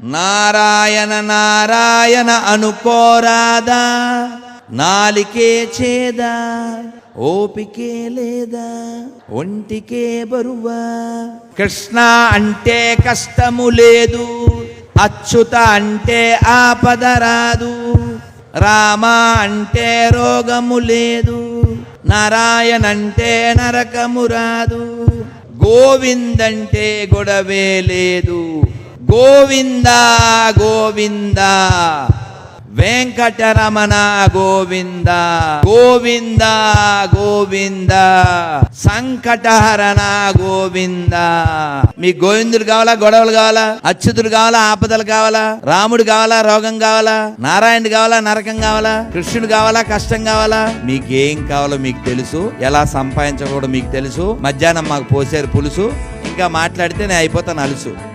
నారాయణ నారాయణ అనుకోరాదా నాలికే చేదా ఓపికే లేదా ఒంటికే బరువా. కృష్ణ అంటే కష్టము లేదు అచ్యుత అంటే ఆపద రాదు రామ అంటే రోగము లేదు నారాయణ అంటే నరకము రాదు గోవిందంటే గొడవే లేదు. గోవిందా గోవిందా. వెంకటరమణ గోవింద. గోవింద గోవింద. సంకటహరణ గోవింద. మీ గోవిందుడు కావాలా గొడవలు కావాలా అచ్యుతుడు కావాలా ఆపదలు కావాలా రాముడు కావాలా రోగం కావాలా నారాయణుడు కావాలా నరకం కావాలా కృష్ణుడు కావాలా కష్టం కావాలా? మీకేం కావాలో మీకు తెలుసు. ఎలా సంపాదించకూడదు మీకు తెలుసు. మధ్యాహ్నం మాకు పోసారు పులుసు. ఇంకా మాట్లాడితే నేను అయిపోతాను అలుసు.